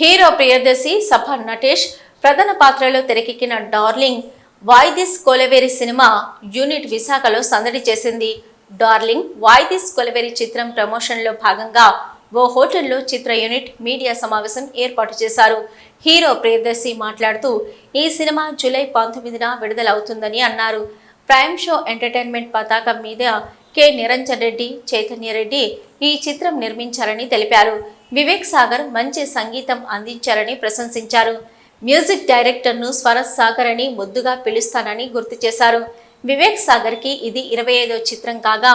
Hero Priyadarshi suffer Natesh ప్రధాన పాత్రలో తెరకెక్కిన డార్లింగ్ వాయిదిస్ కొలవేరి సినిమా యూనిట్ విశాఖలో సందడి చేసింది. డార్లింగ్ వాయిదిస్ కొలవేరి చిత్రం ప్రమోషన్లో భాగంగా ఓ హోటల్లో చిత్ర యూనిట్ మీడియా సమావేశం ఏర్పాటు చేశారు. హీరో ప్రియదర్శి మాట్లాడుతూ ఈ సినిమా జూలై పంతొమ్మిదిన విడుదలవుతుందని అన్నారు. ప్రైమ్ షో ఎంటర్టైన్మెంట్ పతాకం మీద కె. నిరంజన్ రెడ్డి చైతన్య రెడ్డి ఈ చిత్రం నిర్మించారని తెలిపారు. వివేక్ సాగర్ మంచి సంగీతం అందించారని ప్రశంసించారు. మ్యూజిక్ డైరెక్టర్ను స్వరత్ సాగర్ అని ముద్దుగా పిలుస్తానని గుర్తు చేశారు. వివేక్ సాగర్కి ఇది ఇరవై ఐదో చిత్రం కాగా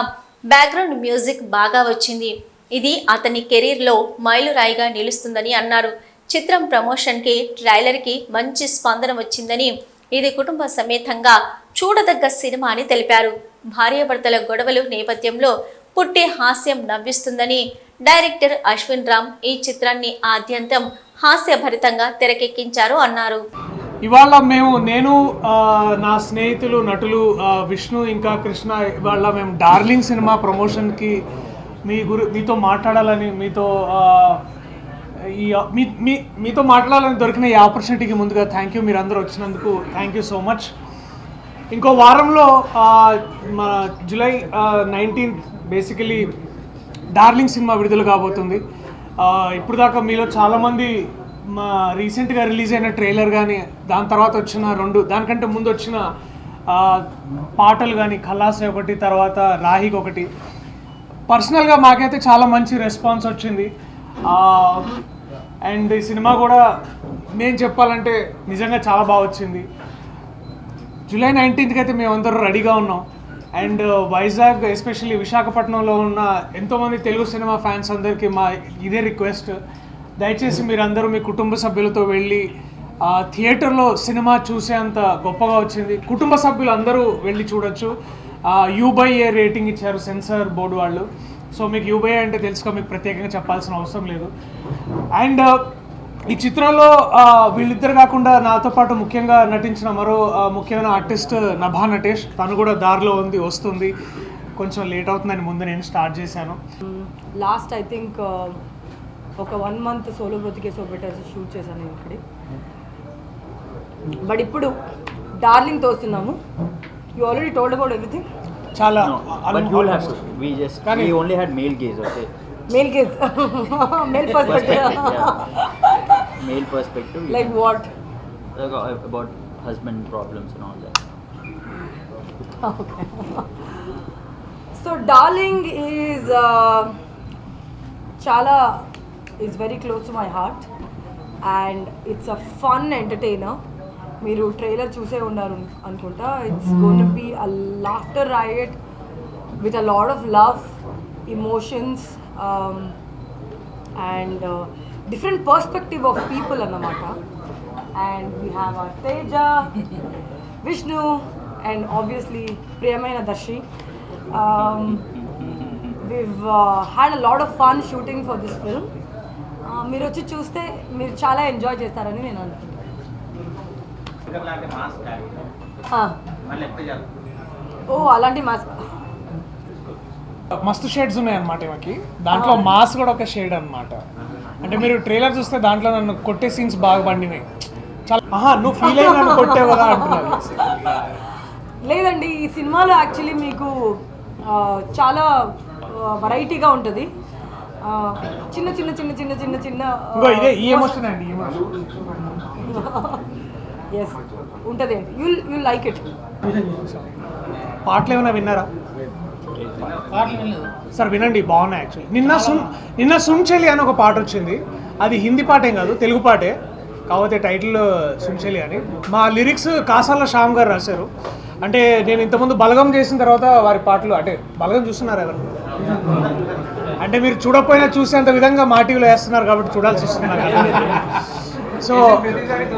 బ్యాక్గ్రౌండ్ మ్యూజిక్ బాగా వచ్చింది. ఇది అతని కెరీర్లో మైలురాయిగా నిలుస్తుందని అన్నారు. చిత్రం ప్రమోషన్కి ట్రైలర్కి మంచి స్పందన వచ్చిందని ఇది కుటుంబ సమేతంగా చూడదగ్గ సినిమా అని తెలిపారు. భార్యాభర్తల గొడవలు నేపథ్యంలో పుట్టే హాస్యం నవ్విస్తుందని డైరెక్టర్ అశ్విన్ రామ్ ఈ చిత్రాన్ని ఆద్యంతం హాస్యభరితంగా తెరకెక్కించారు అన్నారు. ఇవాళ మేము నేను నా స్నేహితులు నటులు విష్ణు ఇంకా కృష్ణ ఇవాళ మేము డార్లింగ్ సినిమా ప్రమోషన్కి మీ గురి మీతో మాట్లాడాలని మీతో ఈ మీ మీ మీతో మాట్లాడాలని దొరికిన ఈ ఆపర్చునిటీకి ముందుగా థ్యాంక్ యూ మీరు అందరూ వచ్చినందుకు థ్యాంక్ యూ సో మచ్ ఇంకో వారంలో మన జూలై నైన్టీన్త్ బేసికలీ డార్లింగ్ సినిమా విడుదల కాబోతుంది. ఇప్పుడు దాకా మీలో చాలామంది మా రీసెంట్గా రిలీజ్ అయిన ట్రైలర్ కానీ దాని తర్వాత వచ్చిన రెండు దానికంటే ముందు వచ్చిన పాటలు కానీ కల్లాసే ఒకటి తర్వాత రాహిక్ ఒకటి. పర్సనల్గా మాకైతే చాలా మంచి రెస్పాన్స్ వచ్చింది. అండ్ ఈ సినిమా కూడా నేను చెప్పాలంటే నిజంగా చాలా బాగా వచ్చింది. జూలై నైన్టీన్త్కి అయితే మేమందరూ రెడీగా ఉన్నాం. అండ్ వైజాగ్ ఎస్పెషల్లీ విశాఖపట్నంలో ఉన్న ఎంతోమంది తెలుగు సినిమా ఫ్యాన్స్ అందరికీ మా ఇదే రిక్వెస్ట్. దయచేసి మీరందరూ మీ కుటుంబ సభ్యులతో వెళ్ళి థియేటర్లో సినిమా చూసేంత గొప్పగా వచ్చింది. కుటుంబ సభ్యులు అందరూ వెళ్ళి చూడొచ్చు. యూ బై ఏ రేటింగ్ ఇచ్చారు సెన్సార్ బోర్డు వాళ్ళు. సో మీకు యూబై అంటే తెలుసుకో మీకు ప్రత్యేకంగా చెప్పాల్సిన అవసరం లేదు. అండ్ ఈ చిత్రంలో వీళ్ళిద్దరు కాకుండా నాతో పాటు ముఖ్యంగా నటించిన మరో ముఖ్యమైన ఆర్టిస్ట్ నభా నటేష్. తను కూడా దారిలో ఉంది వస్తుంది. కొంచెం లేట్ అవుతుందని ముందు నేను స్టార్ట్ చేశాను. లాస్ట్ ఐ థింక్ ఒక వన్ మంత్ సోలో బ్రతికే సో బెటర్ షూట్ చేశాను నేను ఇక్కడే. బట్ ఇప్పుడు darling తోస్తున్నాము. You already told about everything చాలా. Only had male gaze, okay? Male case male perspective. Male perspective. you like can- what like, uh, about husband problems and all that. So darling is చాలా is very close to my heart and it's a fun entertainer మీరు trailer చూసే ఉన్నారు అనుకుంటా it's gonna be a laughter ride with a load of love emotions and different perspective of people అన్నమాట. And we have a Teja Vishnu and obviously ప్రియమైన Darshi we've had a lot of fun shooting for this film. Uh, మీరు వచ్చి చూస్తే మీరు చాలా enjoy చేస్తారని నేను అనుకుంటున్నాను. ఓ అలాంటి మాస్క్ మస్తు షేడ్స్ ఉన్నాయి అనమాట ఈమెకి దాంట్లో మాస్ కూడా ఒక షేడ్ అన్నమాట. అంటే మీరు ట్రైలర్ చూస్తే దాంట్లో నన్ను కొట్టే సీన్స్ బాగా పండినాయి. చాలా ఆహా నువ్వు ఫీల్ అయ్యి నన్ను కొట్టావు కదా అంటున్నారు లేదండి ఈ సినిమాలో యాక్చువల్లీ మీకు చాలా వెరైటీగా ఉంటుంది. చిన్న చిన్న చిన్న చిన్న చిన్న చిన్న ఇదే ఈ ఎమోషన్ అండి ఎస్ ఉంటుంది. యుల్ యుల్ లైక్ ఇట్ పాటలు ఏమైనా విన్నారా? సార్ వినండి బాగున్నాయి యాక్చువల్లీ నిన్న సున్ నిన్న సుంచెలి అని ఒక పాట వచ్చింది. అది హిందీ పాటేం కాదు తెలుగు పాటే. కాకపోతే టైటిల్ సుంచెలి అని. మా లిరిక్స్ కాసాల శ్యామ్ గారు రాశారు. అంటే నేను ఇంతకుముందు బలగం చేసిన తర్వాత వారి పాటలు అంటే బలగం చూస్తున్నారు ఎవరు? అంటే మీరు చూడకపోయినా చూసేంత విధంగా మా టీవీలో వేస్తున్నారు కాబట్టి చూడాల్సి వస్తున్నారు సో